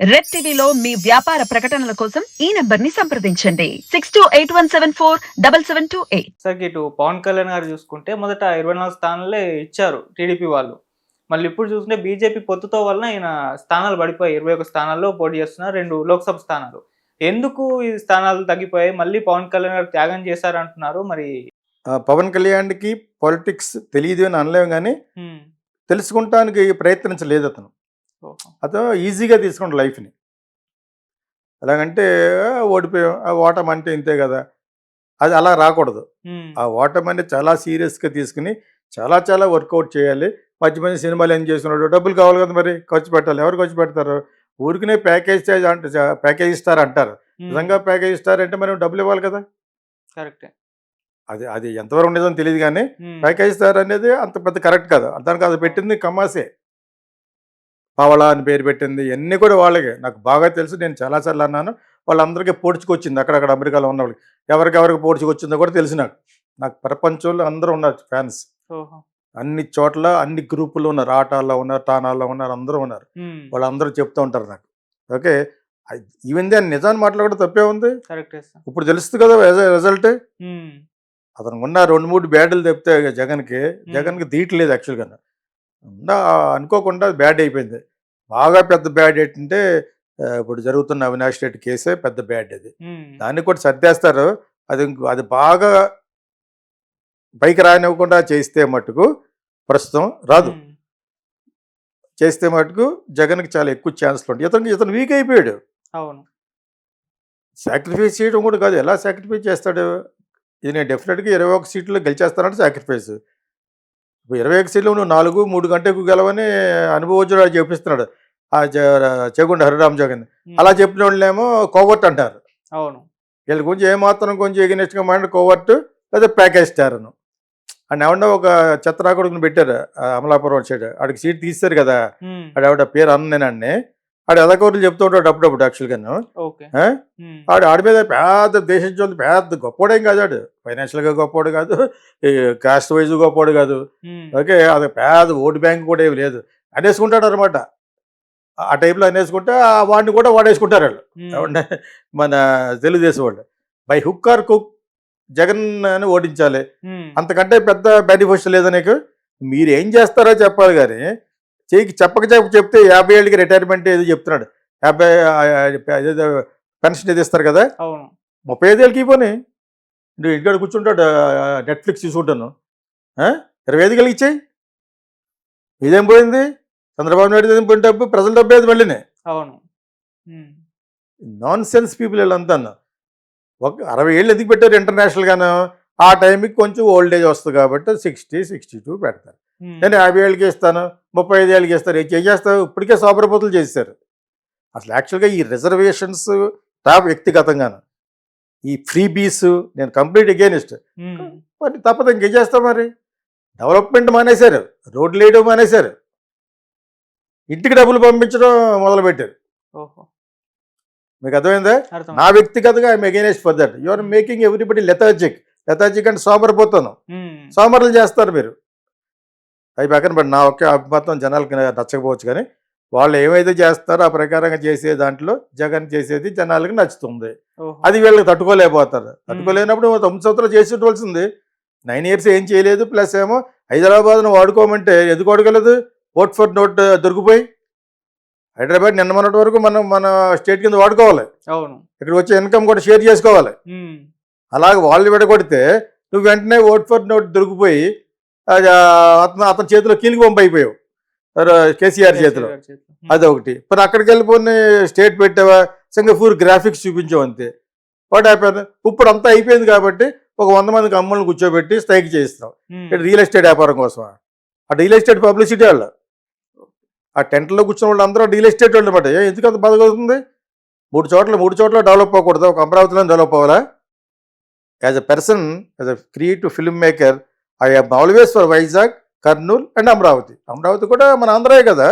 Red టీవీలో మీ వ్యాపార ప్రకటనల కోసం ఈ నెంబర్ని సంప్రదించండి. Six two eight one seven four double seven two eight. Sir ఇటు పవన్ కళ్యాణ్ గారు చూసుకుంటే మొదట ఇరవై నాలుగు స్థానాలే ఇచ్చారు టీడీపీ వాళ్ళు. మళ్ళీ ఇప్పుడు చూసుకుంటే బీజేపీ పొత్తుతో వలన ఈయన స్థానాలు పడిపోయి ఇరవై ఒక స్థానాల్లో పోటీ చేస్తున్నారు రెండు లోక్సభ స్థానాలు. ఎందుకు ఈ స్థానాలు తగ్గిపోయాయి? మళ్ళీ పవన్ కళ్యాణ్ గారు త్యాగం చేశారు అంటున్నారు మరి పవన్ కళ్యాణ్కి పాలిటిక్స్ తెలియదు అని అనలేము కానీ తెలుసుకుంటానికి ప్రయత్నించలేదు అతను. అతను ఈజీగా తీసుకుంటాడు లైఫ్ని. ఎలాగంటే ఓడిపోయాం ఆ ఓటమి అంటే ఇంతే కదా. అది అలా రాకూడదు. ఆ ఓటమి అనేది చాలా సీరియస్గా తీసుకుని చాలా చాలా వర్కౌట్ చేయాలి. మధ్య మధ్య సినిమాలు ఏం చేస్తున్నాడు? డబ్బులు కావాలి కదా మరి ఖర్చు పెట్టాలి. ఎవరు ఖర్చు పెడతారు? ఊరికనే ప్యాకేజ్ అంటే ప్యాకేజ్ ఇస్తారు అంటారు నిజంగా ప్యాకేజ్ ఇస్తారంటే మనం డబ్బులు ఇవ్వాలి కదా. కరెక్టే. అది అది ఎంతవరకు ఉండేదో తెలియదు కానీ ప్యాకేజ్ ఇస్తారు అనేది అంత పెద్ద కరెక్ట్ కాదు. దానికి అది పెట్టింది కమాసే. పవళ అని పేరు పెట్టింది. ఇవన్నీ కూడా వాళ్ళకే. నాకు బాగా తెలుసు. నేను చాలాసార్లు అన్నాను. వాళ్ళందరికీ పోడ్చుకొచ్చింది. అక్కడక్కడ అమెరికాలో ఉన్న వాళ్ళకి. ఎవరికెవరికి పోడ్చుకొచ్చిందో కూడా తెలుసు నాకు. నాకు ప్రపంచంలో అందరూ ఉన్నారు ఫ్యాన్స్. అన్ని చోట్ల అన్ని గ్రూపులు ఉన్నారు. ఆటాల్లో ఉన్నారు తానాల్లో ఉన్నారు అందరూ ఉన్నారు. వాళ్ళందరూ చెప్తూ ఉంటారు నాకు. ఓకే. ఈవెన్ దాన్ని నిజాన్ని మాట్లాడడం తప్పే ఉంది. ఇప్పుడు తెలుస్తుంది కదా రిజల్ట్. హ్మ్, అతనికి ఉన్న రెండు మూడు బ్యాడ్లు తెప్పితే జగన్కి జగన్కి తీయట్లేదు యాక్చువల్గా అనుకోకుండా బ్యాడ్ అయిపోయింది. బాగా పెద్ద బ్యాడ్ ఏంటంటే ఇప్పుడు జరుగుతున్న అవినాష్ రెడ్డి కేసే పెద్ద బ్యాడ్ అది. దాన్ని కూడా సర్దేస్తారు. అది అది బాగా పైకి రానివ్వకుండా చేస్తే మటుకు ప్రస్తుతం రాదు. చేస్తే మటుకు జగన్కి చాలా ఎక్కువ ఛాన్స్లు ఉంటాయి. ఇతనికి ఇతను వీక్ అయిపోయాడు. అవును. సాక్రిఫైస్ చేయడం కూడా కాదు. ఎలా సాక్రిఫైస్ చేస్తాడు? ఇది నేను డెఫినెట్గా ఇరవై ఒక సీట్లు గెలిచేస్తానంటే సాక్రిఫైస్. ఇరవై ఒక సీట్లు నువ్వు నాలుగు మూడు గంటలకు గెలవని అనుభవజ్ఞుడు చెప్పిస్తున్నాడు. ఆ చెగుండ హరిరామ్ జగన్. అలా చెప్పిన వాళ్ళేమో కోవర్ట్ అంటారు. అవును. వీళ్ళ గురించి ఏమాత్రం కొంచెం ఎగినెస్ట్గా మైండ్ కోవర్ట్ లేదా ప్యాకేజ్ స్టార్ను. అని ఏమన్నా ఒక చెత్తరాకుడుకుని పెట్టారు అమలాపురం సైడ్ ఆడికి సీట్ తీస్తారు కదా. ఆడ పేరు అన్ననేనండి ఆడు ఎదకూరులు చెప్తూ ఉంటాడు అప్పుడప్పుడు యాక్చువల్గాను ఆడు ఆడి మీద పెద్ద దేశం చూసి పెద్ద గొప్పోడేం కాదు ఆడు. ఫైనాన్షియల్గా గొప్పోడు కాదు కాస్ట్ వైజ్ గొప్పోడు కాదు. ఓకే అది పెద్ద ఓటు బ్యాంక్ కూడా ఏమి లేదు. అనేసుకుంటాడు అనమాట ఆ టైప్లో అనేసుకుంటే ఆ వాడిని కూడా వాడేసుకుంటారు వాళ్ళు. మన తెలుగుదేశం వాళ్ళు. బై హుక్ ఆర్ కుక్ జగన్ అని ఓడించాలి. అంతకంటే పెద్ద బెనిఫిట్ లేదా నీకు? మీరు ఏం చేస్తారో చెప్పాలి కానీ చేయికి చెప్పక చెప్ప చెప్తే యాభై ఏళ్ళకి రిటైర్మెంట్ ఏదో చెప్తున్నాడు. యాభై అదేదో పెన్షన్ ఏది ఇస్తారు కదా? అవును. ముప్పై ఐదు ఏళ్ళకి పోనీ నువ్వు ఇంటికాడ కూర్చుంటాడు నెట్ఫ్లిక్స్ చూసుకుంటాను? ఇరవై ఐదు కలిగి ఇచ్చేయి. ఇదేం పోయింది? చంద్రబాబు నాయుడు ఏం పోయిన డబ్బు? ప్రజల డబ్బు ఏది మళ్ళీనే. అవును. నాన్ సెన్స్ పీపుల్ వీళ్ళంతా ఒక అరవై ఏళ్ళు ఎందుకు పెట్టారు ఇంటర్నేషనల్గాను ఆ టైంకి కొంచెం ఓల్డ్ ఏజ్ వస్తుంది కాబట్టి సిక్స్టీ సిక్స్టీ టూ పెడతారు. నేను యాభై ఏళ్ళకి ఇస్తాను ముప్పై ఐదు ఏళ్ళకి ఇస్తారు ఏం చేస్తావు? ఇప్పటికే సోపరపోతులు చేశారు. అసలు యాక్చువల్గా ఈ రిజర్వేషన్స్ టాప్ వ్యక్తిగతంగాను. ఈ ఫ్రీ బీస్ నేను కంప్లీట్ అగేనిస్ట్. మరి తప్పదు ఇంకేం చేస్తాం మరి? డెవలప్మెంట్ మానేశారు రోడ్లు వేయడం మానేశారు. ఇంటికి డబ్బులు పంపించడం మొదలుపెట్టారు. మీకు అర్థమైందా? అర్థం నా వ్యక్తిగతంగా I'm against for that. You are making everybody lethargic lethargic అంటే సోమరిపోతాను సోమరులు చేస్తారు మీరు. అవి పక్కన పడి నా ఒక్క అభిమతం జనాలకి నచ్చకపోవచ్చు కానీ వాళ్ళు ఏమైతే చేస్తారో ఆ ప్రకారంగా చేసే దాంట్లో జగన్ చేసేది జనాలకి నచ్చుతుంది. అది వీళ్ళకి తట్టుకోలేకపోతారు. తట్టుకోలేనప్పుడు తొమ్మిది సంవత్సరాలు చేసి ఉండవలసింది నైన్ ఇయర్స్ ఏం చేయలేదు ప్లస్ ఏమో హైదరాబాద్ను వాడుకోమంటే ఎందుకు వాడుకోలేదు? ఓట్ ఫర్ నోట్ దొరికిపోయి. హైదరాబాద్ నిన్న మొన్నటి వరకు మనం మన స్టేట్ కింద వాడుకోవాలి. అవును. ఇక్కడ వచ్చే ఇన్కమ్ కూడా షేర్ చేసుకోవాలి. అలాగే వాళ్ళు విడగొడితే నువ్వు వెంటనే ఓట్ ఫర్ నోట్ దొరికిపోయి అతను అతని చేతిలో కీలికి పంపు అయిపోయావు? కేసీఆర్ చేతిలో. అదొకటి మరి అక్కడికి వెళ్ళిపోయి స్టేట్ పెట్టావా? సింగపూర్ గ్రాఫిక్స్ చూపించావు అంతే. వాట్ అయిపోయింది ఇప్పుడు అంతా అయిపోయింది కాబట్టి ఒక వంద మందికి అమ్మల్ని కూర్చోబెట్టి స్ట్రైక్ చేయిస్తాం ఇక్కడ రియల్ ఎస్టేట్ వ్యాపారం కోసం ఆ రియల్ ఎస్టేట్ పబ్లిసిటీ వాళ్ళు ఆ టెంట్లో కూర్చున్న వాళ్ళు అందరూ రియల్ ఎస్టేట్ వాళ్ళు అనమాట ఎందుకు అంత బాధగలుగుతుంది మూడు చోట్ల మూడు చోట్ల డెవలప్ అవ్వకూడదు. ఒక అమరావతిలో డెవలప్ అవ్వాలా? As a person as a creative film maker for Vizag Kurnool and Amaravati. Amaravati కూడా మన ఆంధ్రాయే కదా?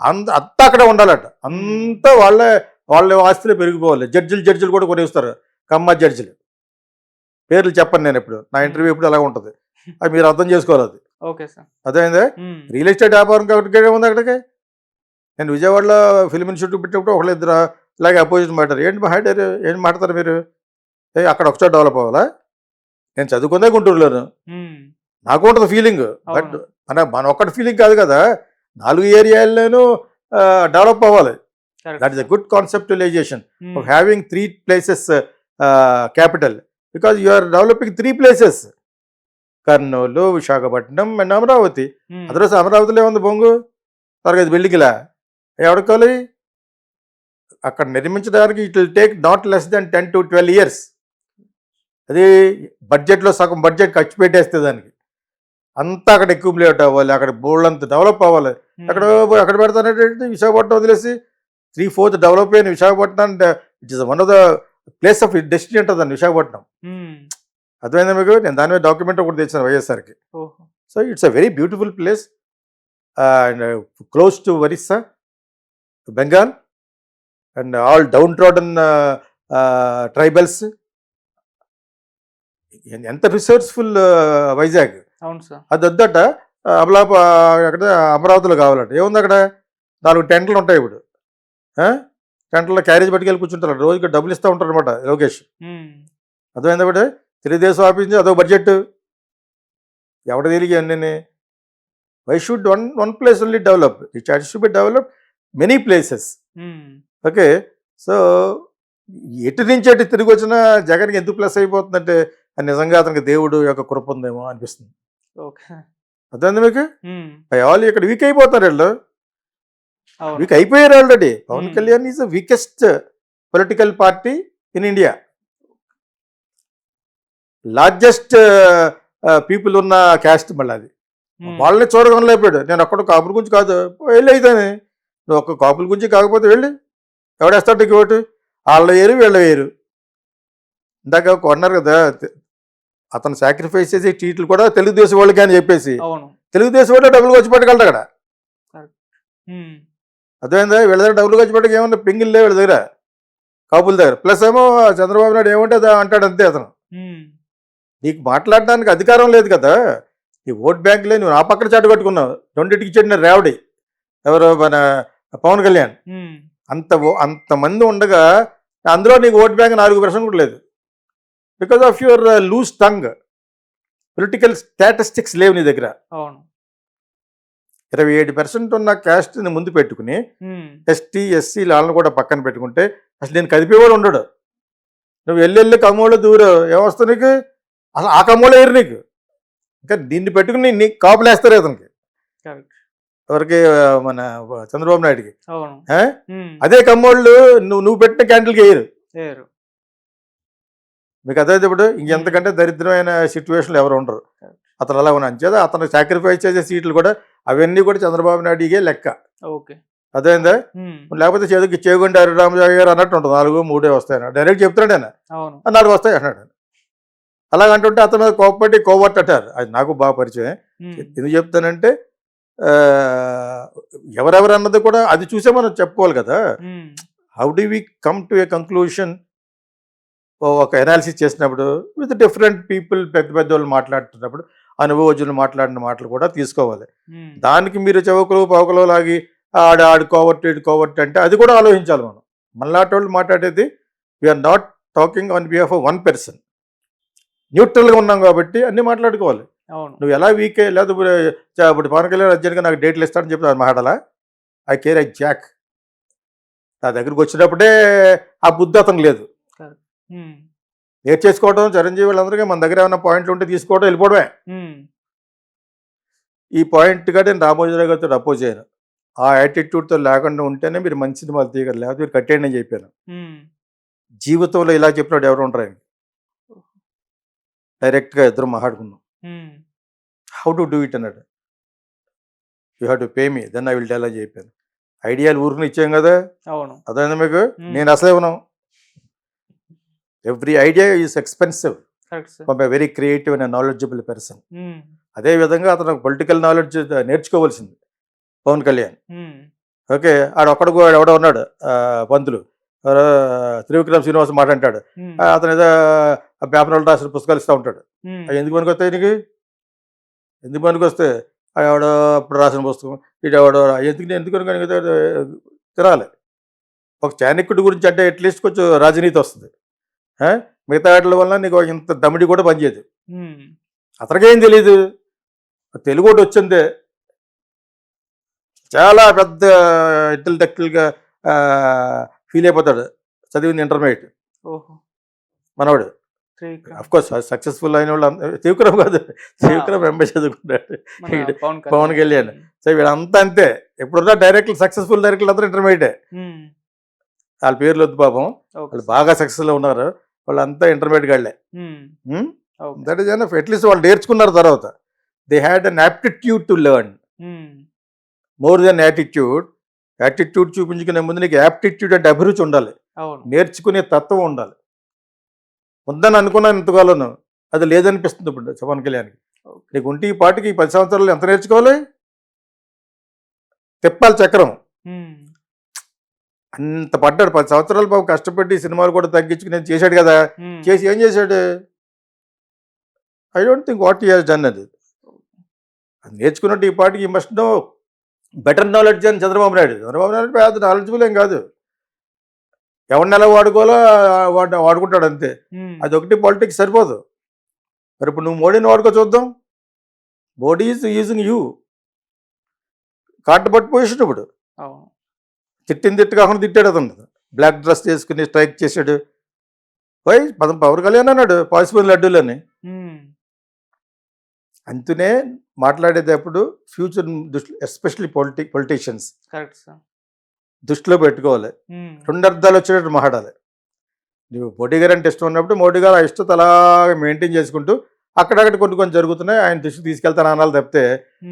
అంత అంతా అక్కడ ఉండాలట. అంతా వాళ్ళే వాళ్ళ ఆస్తులే పెరిగిపోవాలి. జడ్జిలు జడ్జిలు కూడా కొనేస్తారు. కమ్మ జడ్జిలు. పేర్లు చెప్పను నేను ఇప్పుడు నా ఇంటర్వ్యూ ఇప్పుడు అలా ఉంటుంది. అది మీరు అర్థం చేసుకోవాలి అది. Okay sir. అదేందే హ్మ్, రియల్ ఎస్టేట్ వ్యాపారం కాబట్టి ఉంది అక్కడికి? నేను విజయవాడలో ఫిలిం ఇన్స్టిట్యూట్ పెట్టినప్పుడు ఒకళ్ళు ఇద్దరు ఇలాగే అపోజిషన్ మాట్లాడారు. ఏంటి మాట్లాడారు ఏంటి మాట్లాడతారు మీరు? ఏ అక్కడ ఒకసారి డెవలప్ అవ్వాలా? నేను చదువుకుందే గుంటూరులోను. నాకు ఉంటుంది ఫీలింగ్ బట్. మన మన ఒక్కటి ఫీలింగ్ కాదు కదా. నాలుగు ఏరియాల్లోనూ డెవలప్ అవ్వాలి. That is a. Good conceptualisation three places uh, uh, capital. Because you are developing three places. Kurnool Visakhapatnam and Amaravati. Otherwise అమరావతిలో ఏముంది బొంగు? తరగతి బిల్డింగ్లా. ఎవరికి కావాలి అక్కడ నిర్మించడానికి it will take not less than ten to twelve years అది బడ్జెట్లో సగం బడ్జెట్ ఖర్చు పెట్టేస్తే దానికి. అంతా అక్కడ ఎక్యుములేట్ అవ్వాలి అక్కడ బోల్డ్ అంత డెవలప్ అవ్వాలి. ఉమ్, ఎక్కడ ఎక్కడ పెడతానంటే విశాఖపట్నం వదిలేసి త్రీ ఫోర్త్ డెవలప్ అయిన Visakhapatnam it is one of the place of destiny అంటుందండి విశాఖపట్నం. అర్థమైందా మీకు? నేను దాని మీద డాక్యుమెంట్ ఒకటి తెచ్చాను వైఎస్ఆర్కి. So it's a very beautiful place and close to Orissa Bengal and all downtrodden tribals ఎంత రిసోర్స్ఫుల్ వైజాగ్. అవును సార్. అది వద్దట అమలా అక్కడ అమరావతిలో కావాలంట. ఏముంది అక్కడ? నాలుగు టెంట్లు ఉంటాయి ఇప్పుడు? టెంట్లో క్యారేజ్ పట్టుకెళ్ళి కూర్చుంటారు. రోజుకి డబ్బులు ఇస్తూ ఉంటారు అనమాట లోకేష్ అర్థమైంది ఒకటి తెలుగుదేశం ఆఫీస్ అదో బడ్జెట్ ఎవడ తిరిగి అన్నీ why should one one place only develop it should be develop many places okay so ఎటు నుంచి అటు తిరిగి వచ్చినా జగన్కి ఎందుకు ప్లస్ అయిపోతుందంటే అది నిజంగా అతనికి దేవుడు యొక్క కృప ఉందేమో అనిపిస్తుంది. ఓకే. అర్థమైంది మీకు? వాళ్ళు ఇక్కడ వీక్ అయిపోతారు వీళ్ళు. వీక్ అయిపోయారు already Pawan. Kalyan is the weakest political party in India largest people ఉన్న క్యాస్ట్ మళ్ళీ అది. వాళ్ళని చూడగలలేపాడు నేను ఒక్కడ కాపుల గురించి కాదు. వెళ్ళి అయితేనే నువ్వు ఒక్క కాపుల గురించి కాకపోతే వెళ్ళి ఎవడేస్తాడు నీకు ఓటు? వాళ్ళ వేరు వీళ్ళ వేరు. ఇందాక కొన్నారు కదా అతను సాక్రిఫైస్ చేసే సీట్లు కూడా తెలుగుదేశం వాళ్ళకి అని చెప్పేసి. తెలుగుదేశం వాళ్ళే డబ్బులు వచ్చి పట్టుకెళ్తాడు అక్కడ అర్థమైందా? వీళ్ళ దగ్గర డబ్బులు ఖర్చు పెట్టక ఏమన్నా పింగిల్ లేవు వీళ్ళ దగ్గర? కాపుల దగ్గర. ప్లస్ ఏమో చంద్రబాబు నాయుడు ఏమంటే అంటాడు అంతే అతను. నీకు మాట్లాడడానికి అధికారం లేదు కదా. ఈ ఓట్ బ్యాంకులే నువ్వు నా పక్కన చాటు కట్టుకున్నావు. రెండింటికి చెందిన రేవడి. ఎవరు? మన పవన్ కళ్యాణ్. అంత అంతమంది ఉండగా అందులో నీకు ఓట్ బ్యాంక్ నాలుగు పర్సెంట్ కూడా లేదు. Because of your loose tongue political statistics లేవు నీ దగ్గర. అవును. ఇరవై ఏడు పర్సెంట్ ఉన్న క్యాస్ట్ని ముందు పెట్టుకుని ఎస్టీ ఎస్సీ వాళ్ళని కూడా పక్కన పెట్టుకుంటే అసలు నేను కదిపేవాడు ఉండడు. నువ్వు వెళ్ళి వెళ్ళి కమ్మోళ్ళు దూరం ఏమొస్తా నీకు? అసలు ఆ కమ్మోళ్ళు వేరు నీకు. ఇంకా దీన్ని పెట్టుకుని నీ కాపులేస్తారు అతనికి ఎవరికి మన చంద్రబాబు నాయుడుకి. అదే కమ్మోళ్ళు నువ్వు నువ్వు పెట్టిన క్యాండిల్కి వేయరు మీకు అదే ఇప్పుడు ఇంకెంతకంటే దరిద్రమైన సిచ్యువేషన్లు ఎవరు ఉండరు. అతను అలా ఉన్న అంచేత అతను సాక్రిఫైస్ చేసే సీట్లు కూడా అవన్నీ కూడా చంద్రబాబు నాయుడిగే లెక్క. ఓకే. అదేందా ఉమ్, లేకపోతే చేతికి చేగుండి హరిరామజావి గారు అన్నట్టు ఉంటుంది. నాలుగు మూడే వస్తాయని. డైరెక్ట్ చెప్తున్నాడు ఆయన. నాలుగు వస్తాయి అన్నాడు అలాగంటుంటే అతను మీద కోపట్టి కోవర్ట్ అంటారు. అది నాకు బాగా పరిచయం. ఉమ్, ఎందుకు చెప్తానంటే ఎవరెవరు అన్నది కూడా అది చూసే మనం చెప్పుకోవాలి కదా. How do we come to a conclusion ఒక ఎనాలిసిస్ చేసినప్పుడు విత్ డిఫరెంట్ పీపుల్ పెద్ద పెద్ద వాళ్ళు మాట్లాడుతున్నప్పుడు అనుభవజ్ఞులు మాట్లాడిన మాటలు కూడా తీసుకోవాలి. దానికి మీరు చెవకలు పవకలు లాగి ఆడ ఆడు కోవర్ట్ ఇటు కోవర్ట్ అంటే అది కూడా ఆలోచించాలి మనం. మనలాంటి వాళ్ళు మాట్లాడేది we are not talking on behalf of one person న్యూట్రల్గా ఉన్నాం కాబట్టి అన్నీ మాట్లాడుకోవాలి. నువ్వు ఎలా వీకే లేదా ఇప్పుడు పవన్ కళ్యాణ్ అర్జెంట్గా నాకు డేట్లు ఇస్తాడని చెప్పి మాట్లాడాలా ఐ కేర్ ఐ జాక్ నా దగ్గరికి వచ్చినప్పుడే ఆ బుద్ధి అతను లేదు. ఉమ్, ఏడ్ చేసుకోవడం చిరంజీవి వాళ్ళందరికీ మన దగ్గర ఏమైనా పాయింట్లు ఉంటే తీసుకోవడం వెళ్ళిపోవడమే. ఈ పాయింట్గా నేను రామోజీరావు గారితో అపోజ్ చేయను. ఆ యాటిట్యూడ్తో లేకుండా ఉంటేనే మీరు మంచి సినిమాలు తీయగలరు. లేకపోతే మీరు కట్టేయండి అని చెప్పాను. జీవితంలో ఇలా చెప్పినట్టు ఎవరు ఉంటారు ఆయన డైరెక్ట్గా ఇద్దరు మాట్లాడుకున్నాం హౌ టు డూ ఇట్ అన్నాడు. You have to pay me then I will tell అని చెప్పాను. ఐడియాలు ఊరికి ఇచ్చాం కదా? అవును. అదైందా మీకు. నేను అసలే ఉన్నాం. Every idea is expensive a very creative and knowledgeable person అదే విధంగా అతను పొలిటికల్ నాలెడ్జ్ నేర్చుకోవాల్సింది. పవన్ కళ్యాణ్. ఉమ్, ఓకే ఆడ ఒక్కడు కూడా ఎవడో ఉన్నాడు పంతులు. త్రివిక్రమ్ శ్రీనివాస్ మాట అంటాడు ఆ, అతను ఏదో పేపర్లు రాసిన పుస్తకాలు ఇస్తూ ఉంటాడు. అవి ఎందుకు పనికి వస్తాయి నీకు? ఎందుకు పనికి వస్తే ఆ ఎవడో అప్పుడు రాసిన పుస్తకం ఇటు ఎవడో ఎందుకు ఎందుకు తినాలి. ఒక చాణక్యుడి గురించి అంటే అట్లీస్ట్ కొంచెం రాజనీతి వస్తుంది? మిగతా వాటి వల్ల నీకు ఇంత దమిడి కూడా పనిచేయదు. అతనికేం తెలీదు. తెలుగు ఒకటి వచ్చిందే. చాలా పెద్ద ఇంటెలెక్చువల్గా ఫీల్ అయిపోతాడు. చదివింది ఇంటర్మీడియట్ మనవాడు. కోర్స్ సక్సెస్ఫుల్ అయిన వాళ్ళు త్రివిక్రమ్ కాదు. త్రివిక్రమ్ ఎంబై చదువుకున్నాడు. పవన్ కళ్యాణ్. సో వీళ్ళంతా అంతే. ఎప్పుడున్నా డైరెక్ట్లు సక్సెస్ఫుల్ డైరెక్ట్లు అందరూ ఇంటర్మీడియట్ వాళ్ళ పేర్లు వద్దు పాపం. వాళ్ళు బాగా సక్సెస్లో ఉన్నారు. వాళ్ళంతా intermediate గాళ్ళే. That is enough at least వాళ్ళు నేర్చుకున్నారు తర్వాత. They had an aptitude to learn more than attitude attitude చూపించుకునే ముందు నీకు యాప్టిట్యూడ్ అంటే అభిరుచి ఉండాలి. నేర్చుకునే తత్వం ఉండాలి. ఉందని అనుకున్నాను ఇంతకాలం అది లేదనిపిస్తుంది ఇప్పుడు పవన్ కళ్యాణ్కి. నీకు ఉంటే ఈ పాటికి ఈ పది సంవత్సరాలు ఎంత నేర్చుకోవాలి? తిప్పాలి చక్రం. అంత పడ్డాడు. పది సంవత్సరాలు బాబు కష్టపడి సినిమాలు కూడా తగ్గించుకుని నేను చేశాడు కదా. చేసి ఏం చేశాడు? I don't think what has done అది. అది నేర్చుకున్నట్టు ఈ పాటికి ఈ మస్ట్ నో బెటర్ నాలెడ్జ్ అని చంద్రబాబు నాయుడు. చంద్రబాబు నాయుడు పెద్ద నాలెడ్జ్ఫుల్ ఏం కాదు. ఎవరిని ఎలా వాడుకోవాలో వాడు వాడుకుంటాడు అంతే. అది ఒకటి పాలిటిక్స్ సరిపోదు. మరి ఇప్పుడు నువ్వు మోడీని వాడుకో చూద్దాం. Modi is using you card పట్టు పొజిషన్ ఇప్పుడు తిట్టిన తిట్టు కాకుండా తిట్టాడు అతను. బ్లాక్ డ్రెస్ చేసుకుని స్ట్రైక్ చేశాడు. పోయి పదం పవర్ కళ్యాణ్ అన్నాడు పాసిబుల్ లడ్డూలని. ఉమ్, అంతనే మాట్లాడేటప్పుడు ఫ్యూచర్ దృష్టి ఎస్పెషల్లీ పొలిటి పొలిటీషియన్స్ దృష్టిలో పెట్టుకోవాలి. రెండు అర్థాలు వచ్చేటట్టు మాట్లాడాలి. నువ్వు మోడీ గారు అంటే ఇష్టం ఉన్నప్పుడు మోడీ గారు ఆ ఇష్టత అలాగే మెయింటైన్ చేసుకుంటూ అక్కడక్కడ కొన్ని కొన్ని జరుగుతున్నాయి. ఆయన దృష్టికి తీసుకెళ్తాను అనాలి తప్పితే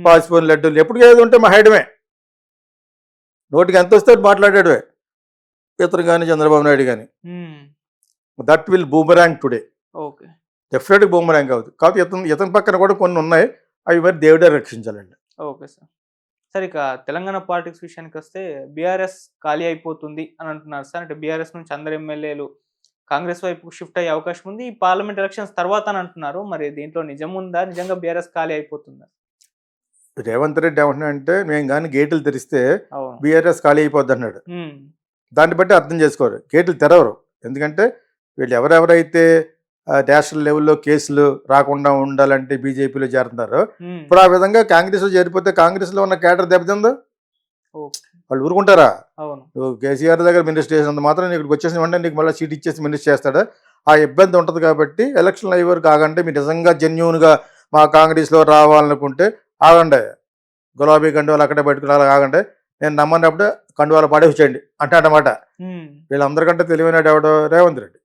పాసిపోయిన లడ్డూలు ఎప్పుడు ఏది ఉంటే మాట్లాడమే నోటికి ఎంత వస్తే మాట్లాడాడు ఇతను కానీ చంద్రబాబు నాయుడు కానీ that will boomerang today okay. డెఫినెట్గా బూమరాంగ్ అవుతుంది కాకపోతే ఇతను ఇతని పక్కన కూడా కొన్ని ఉన్నాయి. అవి మరి దేవుడే రక్షించాలండి. Okay sir. సార్ ఇక తెలంగాణ పాలిటిక్స్ విషయానికి వస్తే బీఆర్ఎస్ ఖాళీ అయిపోతుంది అని అంటున్నారు సార్. అంటే బీఆర్ఎస్ నుంచి అందరు ఎమ్మెల్యేలు కాంగ్రెస్ వైపు షిఫ్ట్ అయ్యే అవకాశం ఉంది. ఈ పార్లమెంట్ ఎలక్షన్స్ తర్వాత అని అంటున్నారు. మరి దీంట్లో నిజం ఉందా? నిజంగా బీఆర్ఎస్ ఖాళీ అయిపోతుందా? రేవంత్ రెడ్డి ఏమంటున్నా అంటే మేము కానీ గేట్లు తెరిస్తే బీఆర్ఎస్ ఖాళీ అయిపోద్ది అన్నాడు దాన్ని బట్టి అర్థం చేసుకోరు. గేట్లు తెరవరు. ఎందుకంటే వీళ్ళు ఎవరెవరైతే నేషనల్ లెవెల్లో కేసులు రాకుండా ఉండాలంటే బీజేపీలో చేరుతున్నారో ఇప్పుడు ఆ విధంగా కాంగ్రెస్లో చేరిపోతే కాంగ్రెస్లో ఉన్న కేటర్ దెబ్బతిందో? వాళ్ళు ఊరుకుంటారా? నువ్వు కేసీఆర్ దగ్గర మినిస్టర్ చేసినంత మాత్రం నీకు ఇక్కడికి వచ్చేసిన వెంటనే నీకు మళ్ళీ సీట్ ఇచ్చేసి మినిస్టర్ చేస్తాడా. ఆ ఇబ్బంది ఉంటుంది కాబట్టి ఎలక్షన్ అయ్యే వరకు ఆగండి. మీరు నిజంగా జెన్యున్గా మా కాంగ్రెస్లో రావాలనుకుంటే ఆగండి. గులాబీ కండువాలు అక్కడే పెట్టుకుని అలా ఆగండి. నేను నమ్మనప్పుడు కండువాలు పడేసేయండి. అంటాడనమాట ఉమ్, వీళ్ళందరికంటే తెలివైనడు ఎవడో రేవంత్ రెడ్డి.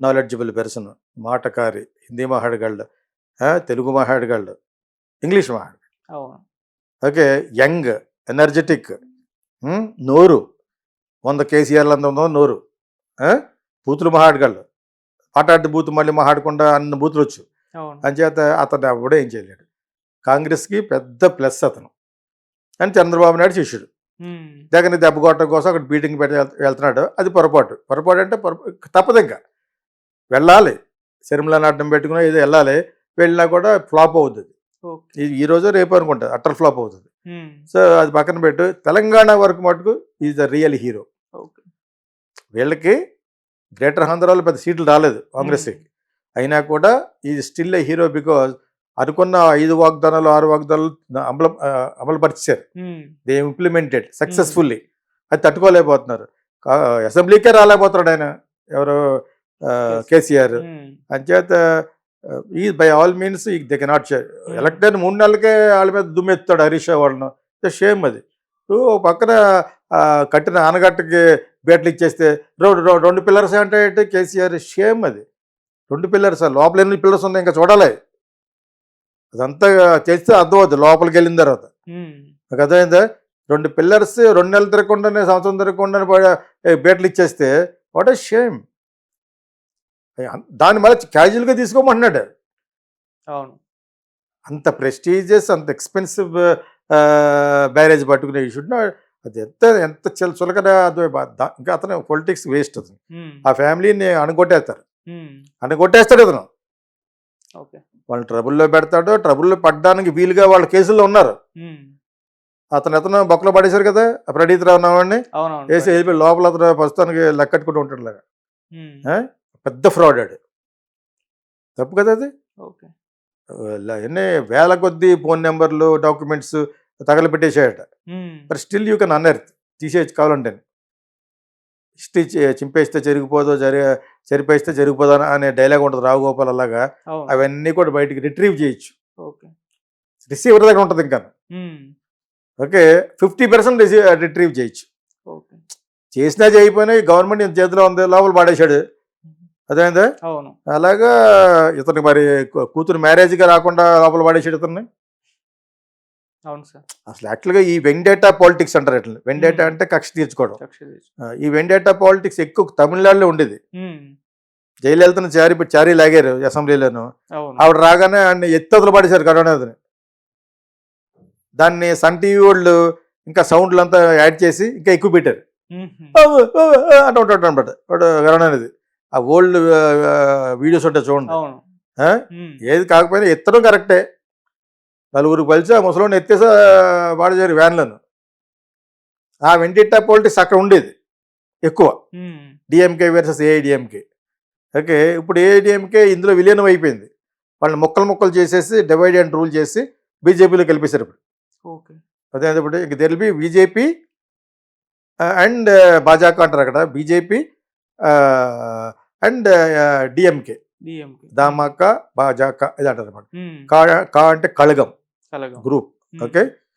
నాలెడ్జబుల్ పర్సన్ మాటకారి హిందీ మాట్లాడగలడు తెలుగు మాట్లాడగలడు ఇంగ్లీష్ అవును. ఓకే యంగ్ ఎనర్జెటిక్ నోరు వంద కేసీఆర్లు అంత ఉందో నోరు? బూతులు మాట్లాడగలడు మాట్లాడి బూత్ మళ్ళీ మాట్లాడకుండా అన్న బూతులు వచ్చు అవును. అంచేత అతను ఎవడో ఏం చేయలేడు. కాంగ్రెస్కి పెద్ద ప్లస్ అతను. అని చంద్రబాబు నాయుడు శిష్యుడు. దగ్గర దెబ్బ కొట్టడం కోసం అక్కడ బీటింగ్ పెట్టి వెళ్త- వెళ్తున్నాడు. అది పొరపాటు. పొరపాటు అంటే పొరపా తప్పదు ఇంకా వెళ్ళాలి. సిరిమల నాటం పెట్టుకుని ఏదో వెళ్ళాలి. వెళ్ళినా కూడా ఫ్లాప్ అవుతుంది ఈ- రోజు రేపు అనుకుంటా అట్టర్ ఫ్లాప్ అవుతుంది. సో అది పక్కన పెట్టు. తెలంగాణ వరకు మటుకు ఈజ్ ద రియల్ హీరో. వీళ్ళకి గ్రేటర్ ఆంధ్రాలో పెద్ద సీట్లు రాలేదు కాంగ్రెస్కి. అయినా కూడా is still a hero because అనుకున్న ఐదు వాగ్దానాలు ఆరు వాగ్దానాలు అమలు అమలుపరిచారు. దే ఇంప్లిమెంటెడ్ సక్సెస్ఫుల్లీ అది తట్టుకోలేకపోతున్నారు. అసెంబ్లీకే రాలేకపోతున్నాడు ఆయన. ఎవరు. కేసీఆర్. అంచేత ఈ by all means they cannot share elect అయిన మూడు నెలలకే వాళ్ళ మీద దుమ్మెత్తాడు హరీష్ వాళ్ళను. షేమ్ అది. పక్కన కట్టిన ఆనగట్టకి బేట్లు ఇచ్చేస్తే రెండు రెండు- పిల్లర్స్ అంటే కేసీఆర్ షేమ్ అది. రెండు పిల్లర్స్ లోపల ఎన్ని పిల్లర్స్ ఉన్నాయి? ఇంకా చూడాలి. అదంతా చేస్తే అర్థమవుతుంది. లోపలికి వెళ్ళిన తర్వాత. నాకు అర్థమైందా? రెండు పిల్లర్స్ రెండు నెలలు తిరగకుండానే సంవత్సరం తిరగకుండానే ఏ, బేట్లు ఇచ్చేస్తే వాట్ ఎ షేమ్. దాన్ని మళ్ళీ క్యాజువల్గా తీసుకోమంటున్నాడు. అవును. అంత ప్రెస్టీజియస్ అంత ఎక్స్పెన్సివ్ బ్యారేజ్ పట్టుకునే షుడ్ అది ఎంత ఎంత చిల్ చులకన ఇంకా అతను పొలిటిక్స్ వేస్ట్ అతను. ఆ ఫ్యామిలీని అనుకొట్టేస్తారు ఉమ్, అనుకొట్టేస్తాడు అతను. ఓకే. వాళ్ళు ట్రబుల్లో పెడతాడు ట్రబుల్లో పడడానికి వీలుగా వాళ్ళ కేసుల్లో ఉన్నారు. అతను అతను బొక్కలో పడేశారు కదా ప్రణీత్ రావు అవునవును. వేసి వెళ్ళిపోయి లోపల అతను ప్రస్తుతానికి లెక్కట్టుకుంటూ ఉంటాడు లాగా? పెద్ద ఫ్రాడ్ ఆడు. తప్పు కదా అది? ఎన్ని వేల కొద్ది ఫోన్ నెంబర్లు డాక్యుమెంట్స్ తగలబెట్టేసాయట మరి స్టిల్ యూ కెన్ అనర్త్ తీసేయచ్చు కావాలంటే హిస్టరీ చింపేస్తే జరిగిపోదో జరి చెరిపేస్తే జరిగిపోదా అనే డైలాగ్ ఉంటుంది రావు గోపాల్ అలాగా. అవును. అవన్నీ కూడా బయటికి రిట్రీవ్ చేయొచ్చు. ఓకే. రిసీవర్ దగ్గర ఉంటుంది ఇంకా. ఓకే ఫిఫ్టీ పర్సెంట్ రిట్రీవ్ చేయొచ్చు. చేసినా చేయకపోయినా గవర్నమెంట్ చేతిలో ఉంది లోపల పాడేశాడు. అదేందా అలాగా ఇతను మరి కూతురు మ్యారేజ్గా రాకుండా లోపల పాడేసాడు ఇతన్ని. అవును సార్. అసలు యాక్చువల్గా ఈ వెండేటా పాలిటిక్స్ అంటారు ఇట్లా వెండేటా. అంటే కక్ష తీర్చుకోవడం. ఈ వెండేటా పాలిటిక్స్ ఎక్కువ తమిళనాడులో ఉండేది. జయలలితను చారి చారీ లాగారు అసెంబ్లీలోను. ఆవిడ రాగానే ఆయన ఎత్తదులు పడేశారు కరోనాదని దాన్ని సన్ టీవీ వాళ్ళు ఇంకా సౌండ్లు అంతా యాడ్ చేసి ఇంకా ఎక్కువ పెట్టారు. అంటూ ఉంటాడు అనమాట అనేది ఆ ఓల్డ్ వీడియోస్ ఉంటాయి చూడండి. ఏది కాకపోయినా ఎత్తడం కరెక్టే. నలుగురు కలిసి ఆ ముసలోని ఎత్తేసి వాడు చేరు వ్యాన్లను. ఆ వెంటిట్టా పాలిటిక్స్ అక్కడ ఉండేది ఎక్కువ. డిఎంకే వర్సెస్ ఏఐడిఎంకే ఓకే ఇప్పుడు ఏఐడిఎంకే ఇందులో విలీనం అయిపోయింది. వాళ్ళని ముక్కలు ముక్కలు చేసేసి డివైడ్ అండ్ రూల్ చేసి బీజేపీలో కలిపేశారు ఇప్పుడు. ఓకే. అదే ఇప్పుడు ఇంక తెలిపి బీజేపీ అండ్ భాజపా అంటారు అక్కడ బీజేపీ అండ్ డిఎంకే. డిఎంకే. దామాక భాజాక ఇది అంటారు అనమాట కా అంటే కళగం. గ్రూప్. ఓకే?